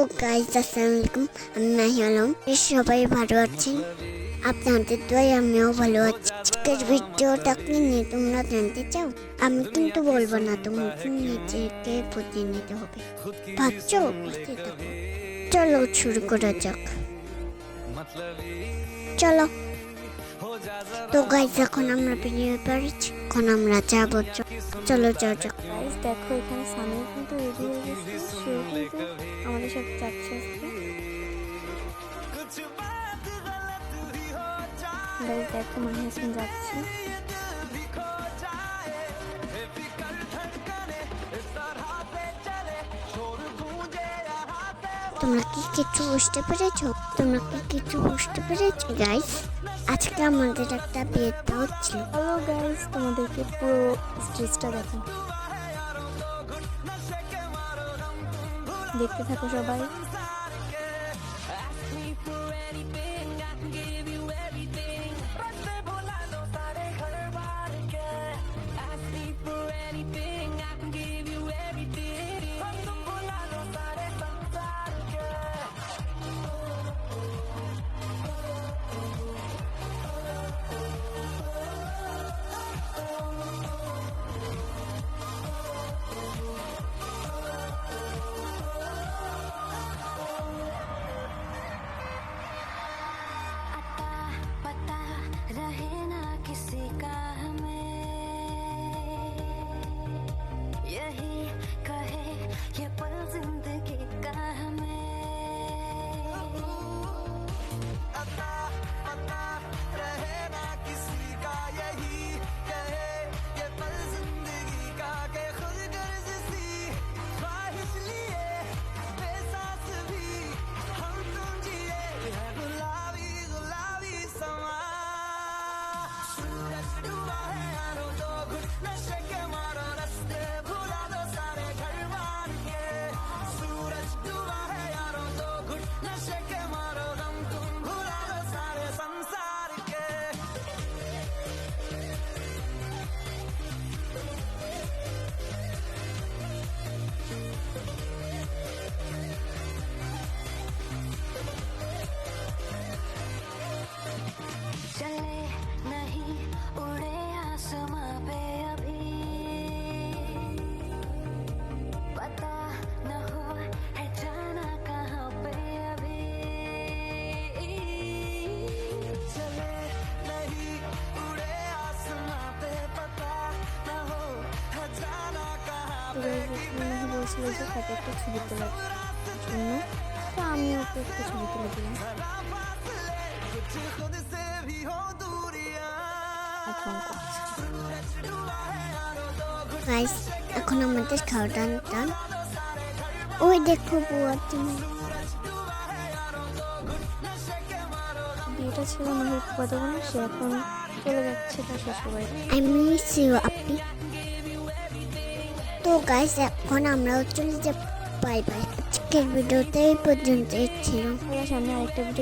ও guys আসসালামু আলাইকুম আমি মাহি আলম। সবাই ভালো আছেন? আপনাদের দোয়াই আমিও ভালো আছি। আজকের ভিডিওটা কি নিয়ে তোমরা জানতে চাও? আমি কিন্তু বলব না তোমাকে নিজেকে বুঝিয়ে নিতে হবে। ভাবছ? বুঝতে চলো শুরু করা যাক। চলো। তো গাইজ এখন আমরা বেরিয়ে পড়েছি। এখন আমরা যাব। চলো চলো দেখো, এখানে সামনে কিন্তু রেডি হয়ে গেছে সেও কিন্তু আমাদের সাথে যাচ্ছে দেখো মানে যাচ্ছে। তোমরা কি কিছু বুঝতে পেরেছ? তোমরা কি কিছু বুঝতে পেরেছ? গাইস আজকে আমাদের একটা বিয়েটা হচ্ছে। হ্যালো গাইস তোমাদেরকে পুরো স্টেজটা দেখো। দেখতে থাকো সবাই। सूरज डूबा है आनो दो गुट नशे के मारो रस्ते भुला दो सारे घर मान के বলছিল যে তাকে একটা ছবি তোলার জন্য তো আমি ওকে একটা ছবি তুলে দিলাম। এখন করছি গাইস এখন আমাদের টান টান। ওই দেখো বুয়া তুমি। বিয়েটা ছিল মাহির কত সে এখন চলে যাচ্ছে তার শ্বশুরবাড়ি আই মিস ইউ আপনি তো গাইস এখন আমরাও চলে যাব। বাই বাই আজকের ভিডিওতে এই পর্যন্ত ছিল সামনে আরেকটা ভিডিও